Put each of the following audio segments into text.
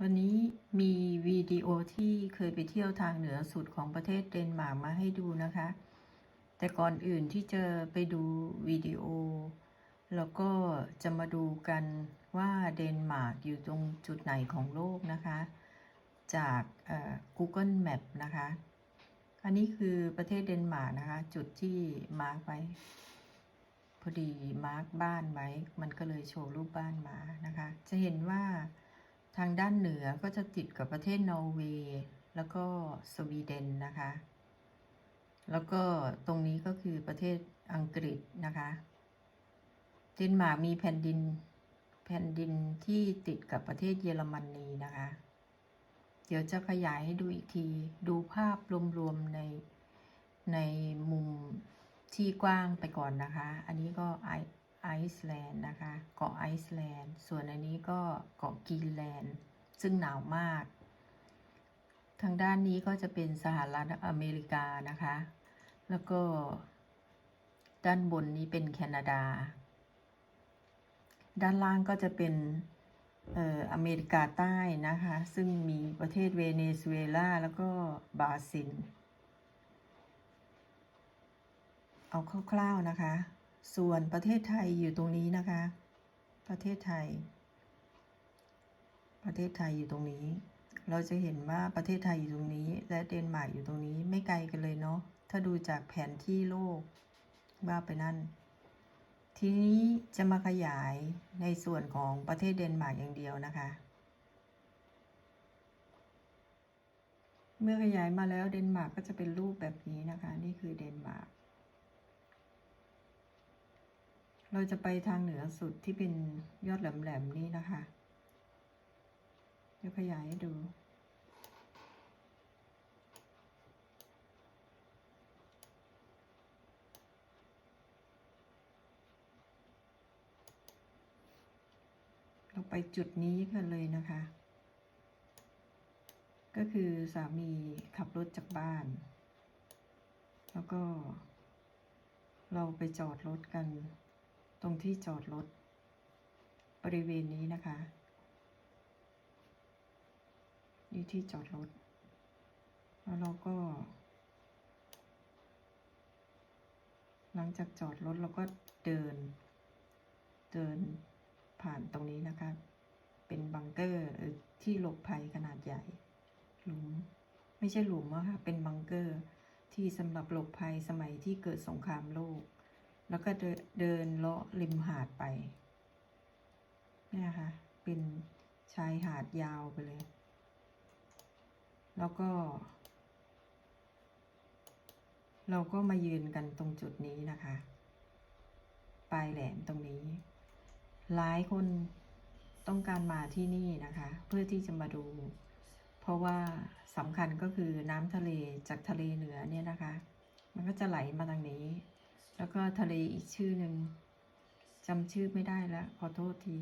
วันนี้มีวิดีโอที่เคยไปเที่ยวทางเหนือสุดของประเทศเดนมาร์กมาให้ดูนะคะ แต่ก่อนอื่นที่จะไปดูวิดีโอ แล้วก็จะมาดูกันว่าเดนมาร์กอยู่ตรงจุดไหนของโลกนะคะ จากเอ่อ Google Map นะคะ อันนี้คือประเทศเดนมาร์กนะคะ จุดที่มาร์กไว้พอดีมาร์กบ้านไว้ มันก็เลยโชว์รูปบ้านมานะคะ จะเห็นว่า ทางด้านเหนือก็จะติดกับประเทศนอร์เวย์แล้วก็สวีเดนนะคะ แล้วก็ตรงนี้ก็คือประเทศอังกฤษนะคะเดนมาร์กมีแผ่นดินแผ่นดินที่ติดกับประเทศเยอรมนนีนะคะ เดี๋ยวจะขยายให้ดูอีกที ดูภาพรวมๆในในมุมที่กว้างไปก่อนนะคะ อันนี้ก็ ไอซ์แลนด์นะคะ เกาะไอซ์แลนด์ ส่วนอันนี้ก็เกาะกรีนแลนด์ ซึ่งหนาวมาก ทางด้านนี้ก็จะเป็นสหรัฐอเมริกานะคะ แล้วก็ด้านบนนี้เป็นแคนาดา ด้านล่างก็จะเป็นเอ่ออเมริกาใต้นะคะ ซึ่งมีประเทศเวเนซุเอลาแล้วก็บราซิล เอาคร่าวๆนะคะ ส่วนประเทศไทยอยู่ตรงนี้นะคะ ประเทศไทย ประเทศไทยอยู่ตรงนี้ เราจะเห็นว่าประเทศไทยอยู่ตรงนี้ และเดนมาร์กอยู่ตรงนี้ไม่ไกลกันเลยเนาะ ถ้าดูจากแผนที่โลกว่าไปนั่น ทีนี้จะมาขยายในส่วนของประเทศเดนมาร์กอย่างเดียวนะคะ เมื่อขยายมาแล้วเดนมาร์กก็จะเป็นรูปแบบนี้นะคะ นี่คือเดนมาร์ก เราจะไปทางเหนือสุดที่เป็นยอดแหลมๆนี้นะคะ เดี๋ยวขยายให้ดู เราไปจุดนี้กันเลยนะคะ ก็คือสามีขับรถจากบ้าน แล้วก็เราไปจอดรถกัน ตรงที่จอดรถบริเวณนี้นะคะ นี่ที่จอดรถ แล้วเราก็ หลังจากจอดรถเราก็เดิน เดินผ่านตรงนี้นะคะ เป็นบังเกอร์หรือที่หลบภัยขนาดใหญ่ หลุม ไม่ใช่หลุมอะค่ะ เป็นบังเกอร์ที่สำหรับหลบภัยสมัยที่เกิดสงครามโลก แล้วก็เดินเลาะริมหาดไป เนี่ยค่ะ เป็นชายหาดยาวไปเลย แล้วก็ เราก็มายืนกันตรงจุดนี้นะคะ ปลายแหลมตรงนี้ หลายคนต้องการมาที่นี่นะคะ เพื่อที่จะมาดู เพราะว่าสำคัญก็คือน้ำทะเลจากทะเลเหนือเนี่ยนะคะ มันก็จะไหลมาทางนี้ แล้วก็ทะเลอีกชื่อหนึ่งจำชื่อไม่ได้แล้วขอโทษที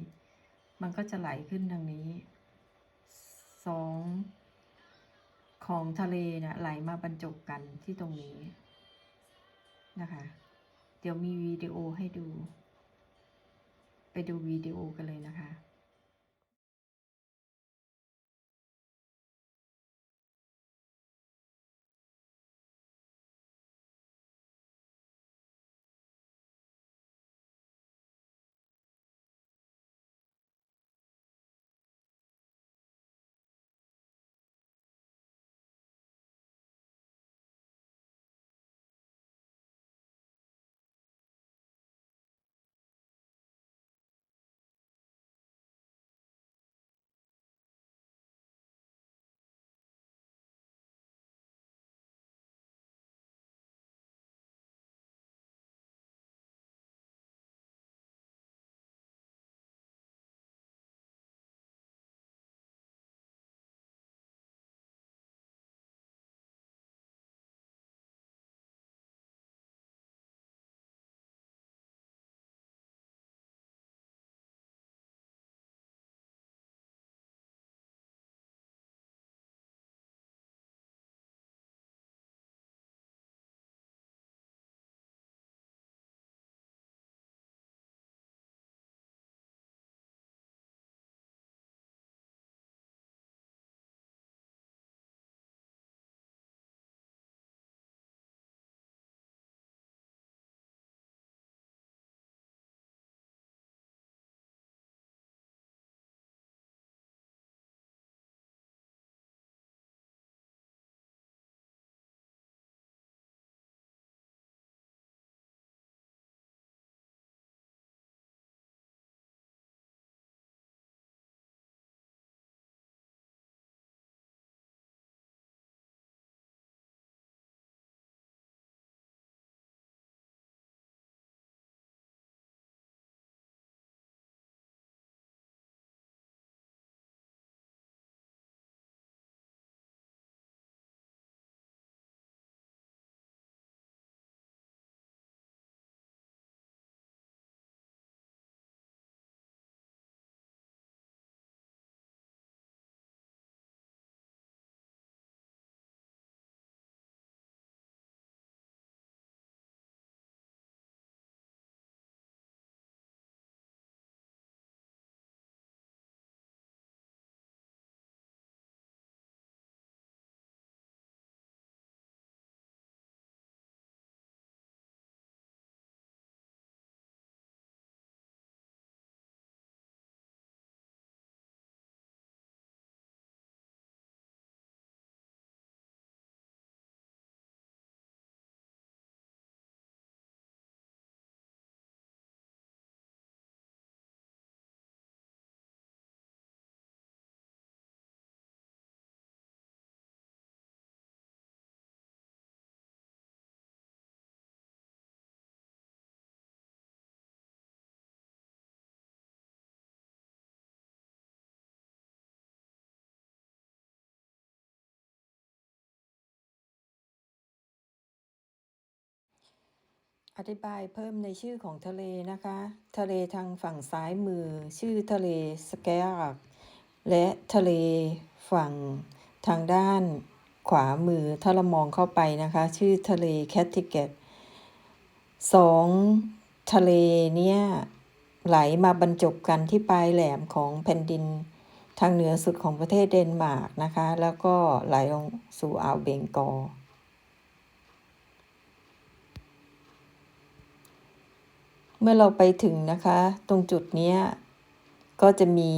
มันก็จะไหลขึ้นทางนี้สองของทะเลเนี่ยไหลมาบรรจบกันที่ตรงนี้นะคะ เดี๋ยวมีวิดีโอให้ดู ไปดูวิดีโอกันเลยนะคะ อธิบายเพิ่มในชื่อของทะเลนะคะ ทะเลทางฝั่งซ้ายมือ ชื่อทะเลสแกร์และทะเลฝั่งทางด้านขวามือถ้าเรามองเข้าไปนะคะ ชื่อทะเลแคทติเกตสองทะเลเนี่ยไหลมาบรรจบกันที่ปลายแหลมของแผ่นดินทางเหนือสุดของประเทศเดนมาร์กนะคะ แล้วก็ไหลลงสู่อ่าวเบงกอล เมื่อเราไปถึงนะคะ ตรงจุดนี้ก็จะมี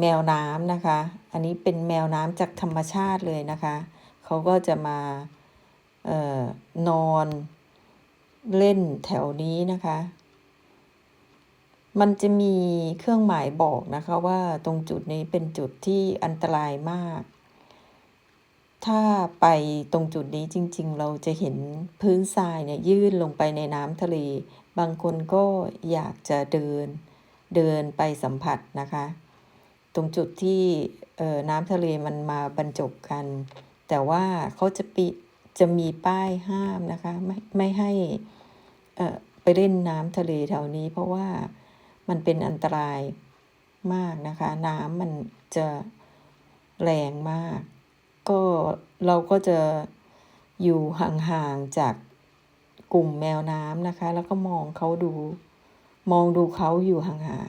แมวน้ำนะคะ อันนี้เป็นแมวน้ำจากธรรมชาติเลยนะคะ เขาก็จะมาออนอนเล่นแถวนี้นะคะ มันจะมีเครื่องหมายบอกนะคะว่าตรงจุดนี้เป็นจุดที่อันตรายมาก ถ้าไปตรงจุดนี้จริง ๆ เราจะเห็นพื้นทรายเนี่ยยื่นลงไปในน้ำทะเล บางคนก็อยากจะเดินเดินไปสัมผัสนะคะ ตรงจุดที่น้ำทะเลมันมาบรรจบกัน แต่ว่าเขาจะปิจะมีป้ายห้ามนะคะ ไม่ไม่ให้ไปเล่นน้ำทะเลแถวนี้ เพราะว่ามันเป็นอันตรายมากนะคะ น้ำมันจะแรงมาก ก็เราก็จะอยู่ห่างๆจาก กลุ่มแมวน้ำนะคะ แล้วก็มองเขาดู มองดูเขาอยู่ห่าง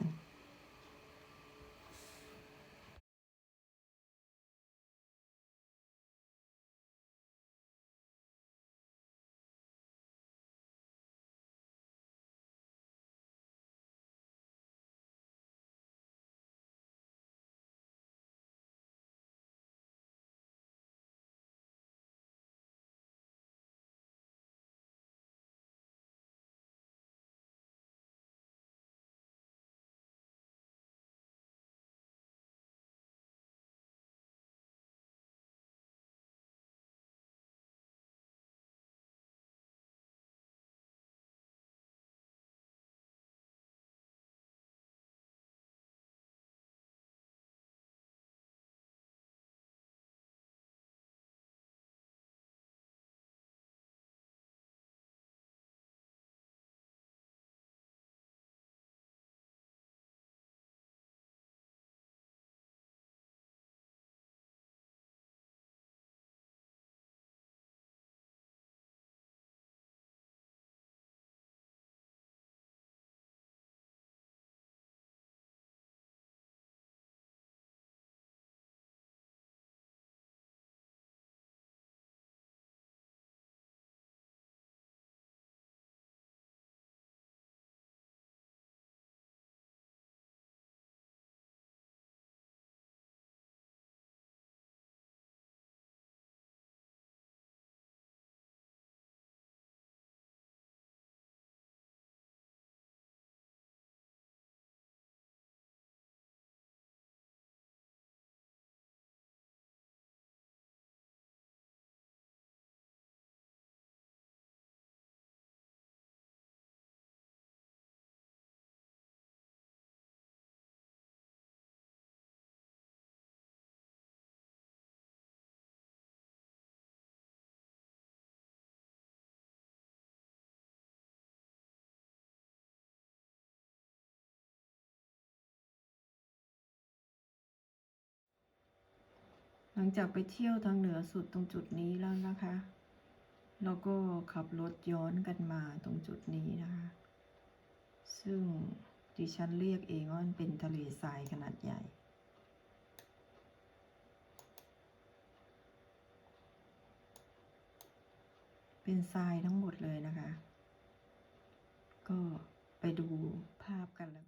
หลังจากไปเที่ยวทางเหนือสุดตรงจุดนี้แล้วนะคะเราก็ขับรถย้อนกันมาตรงจุดนี้นะคะ ซึ่งดิฉันเรียกเองว่ามันเป็นทะเลทรายขนาดใหญ่เป็นทรายทั้งหมดเลยนะคะ ก็ไปดูภาพกันแล้ว